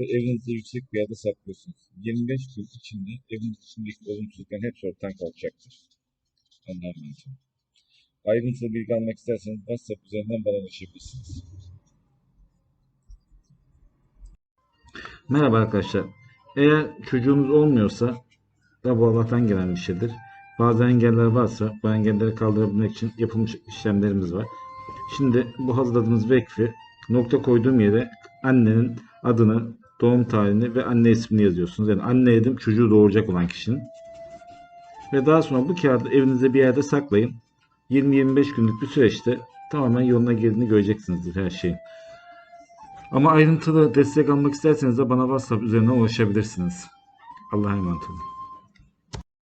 ve evinizde yüksek bir yerde saklıyorsunuz. 25 gün içinde evin içindeki olumsuzlukların hepsi ortadan kalkacaktır. Emanet olun. Ayrıntılı bilgi almak isterseniz WhatsApp üzerinden bana ulaşabilirsiniz. Merhaba arkadaşlar. Eğer çocuğunuz olmuyorsa da bu Allah'tan gelen bir şeydir. Bazı engeller varsa bu engelleri kaldırabilmek için yapılmış işlemlerimiz var. Şimdi bu hazırladığımız vekfi nokta koyduğum yere annenin adını, doğum tarihini ve anne ismini yazıyorsunuz. Yani anne dedim çocuğu doğuracak olan kişinin. Ve daha sonra bu kağıdı evinizde bir yerde saklayın. 20-25 günlük bir süreçte tamamen yoluna girdiğini göreceksinizdir her şeyin. Ama ayrıntılı destek almak isterseniz de bana WhatsApp üzerinden ulaşabilirsiniz. Allah'a emanet olun.